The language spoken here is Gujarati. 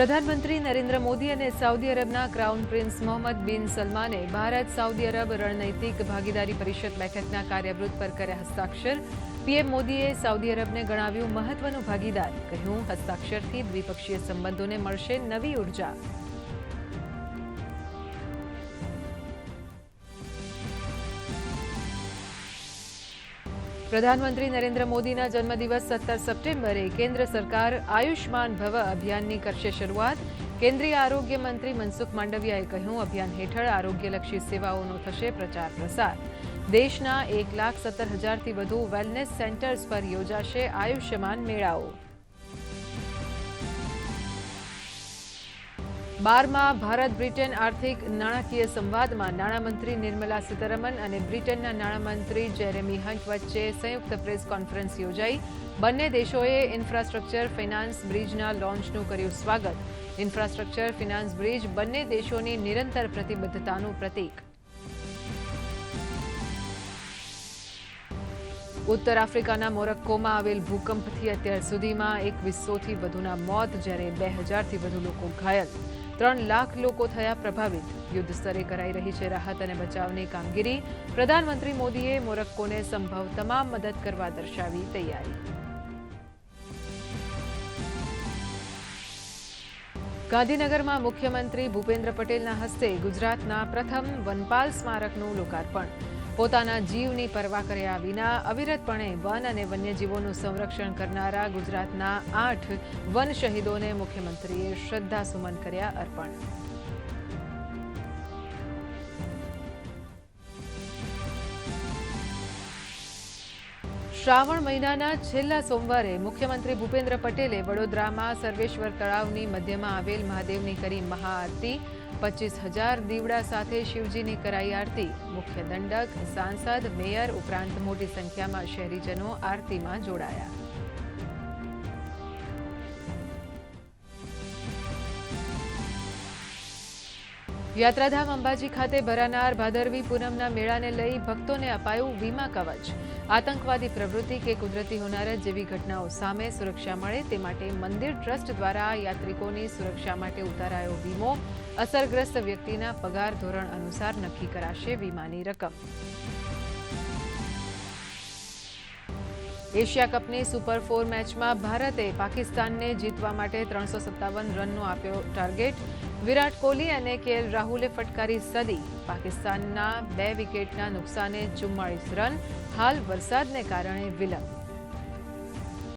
પ્રધાનમંત્રી નરેન્દ્ર મોદી અને સાઉદી અરબના ક્રાઉન પ્રિન્સ મોહમ્મદ બિન સલમાને ભારત સાઉદી અરબ રણનૈતિક ભાગીદારી પરિષદ બેઠકના કાર્યવૃત્ત પર કર્યા હસ્તાક્ષર. પીએમ મોદીએ સાઉદી અરબને ગણાવ્યું મહત્વનું ભાગીદાર. કહ્યું, હસ્તાક્ષરથી દ્વિપક્ષીય સંબંધોને મળશે નવી ઊર્જા. પ્રધાનમંત્રી નરેન્દ્ર મોદીના જન્મદિવસ સત્તર સપ્ટેમ્બરે કેન્દ્ર સરકાર આયુષ્માન ભવ અભિયાનની કરશે શરૂઆત. કેન્દ્રીય આરોગ્ય મંત્રી મનસુખ માંડવિયાએ કહ્યું, અભિયાન હેઠળ આરોગ્યલક્ષી સેવાઓનો થશે પ્રચાર પ્રસાર. દેશના એક લાખ સત્તર હજારથી વધુ વેલનેસ સેન્ટર્સ પર યોજાશે આયુષ્યમાન મેળાઓ. બારમાં ભારત બ્રિટન આર્થિક નાણાકીય સંવાદમાં નાણામંત્રી નિર્મલા સીતારમન અને બ્રિટનના નાણામંત્રી જેરેમી હન્ટ વચ્ચે સંયુક્ત પ્રેસ કોન્ફરન્સ યોજાઈ. બંને દેશોએ ઇન્ફ્રાસ્ટ્રક્ચર, ફિનાન્સ બ્રિજના લોન્ચનું કર્યું સ્વાગત. ઇન્ફ્રાસ્ટ્રક્ચર, ફિનાન્સ બ્રિજ બંને દેશોની નિરંતર પ્રતિબદ્ધતાનું પ્રતીક. ઉત્તર આફ્રિકાના મોરક્કોમાં આવેલ ભૂકંપથી અત્યાર સુધીમાં એકવીસોથી વધુના મોત જ્યારે બે હજારથી વધુ લોકો ઘાયલ. ત્રણ લાખ લોકો થયા પ્રભાવિત. યુદ્ધ સ્તરે કરાઈ રહી છે રાહત અને બચાવની કામગીરી. પ્રધાનમંત્રી મોદીએ મોરક્કોને સંભવ તમામ મદદ કરવા દર્શાવી તૈયારી. ગાંધીનગરમાં મુખ્યમંત્રી ભૂપેન્દ્ર પટેલના હસ્તે ગુજરાતના પ્રથમ વનપાલ સ્મારકનું લોકાર્પણ. પોતાના જીવની પરવા કર્યા વિના અવિરતપણે વન અને વન્યજીવોનું સંરક્ષણ કરનારા ગુજરાતના આઠ વન શહીદોને મુખ્યમંત્રીએ શ્રદ્ધાસુમન કર્યા અર્પણ. શ્રાવણ મહિનાના છેલ્લા સોમવારે મુખ્યમંત્રી ભૂપેન્દ્ર પટેલે વડોદરામાં સર્વેશ્વર તળાવની મધ્યમાં આવેલ મહાદેવની કરી મહાઆરતી, પચીસ હજાર દીવડા સાથે શિવજીની કરાઈ આરતી, મુખ્ય દંડક, સાંસદ, મેયર ઉપરાંત મોટી સંખ્યામાં શહેરીજનો આરતીમાં જોડાયા. યાત્રાધામ અંબાજી ખાતે ભરાનાર ભાદરવી પૂનમના મેળાને લઈ ભક્તોને અપાયું વીમા કવચ. આતંકવાદી પ્રવૃત્તિ કે કુદરતી હોનારત જેવી ઘટનાઓ સામે સુરક્ષા મળે તે માટે મંદિર ટ્રસ્ટ દ્વારા યાત્રિકોની સુરક્ષા માટે ઉતારાયો વીમો. અસરગ્રસ્ત વ્યક્તિના પગાર ધોરણ અનુસાર નક્કી કરાશે વીમાની રકમ. એશિયા કપની સુપર ફોર મેચમાં ભારતે પાકિસ્તાનને જીતવા માટે ત્રણસો સત્તાવન રનનો આપ્યો ટાર્ગેટ. વિરાટ કોહલી અને કેએલ રાહુલે ફટકારી સદી. પાકિસ્તાનના બે વિકેટના નુકસાને ચુમ્માળીસ રન, હાલ વરસાદને કારણે વિલંબ.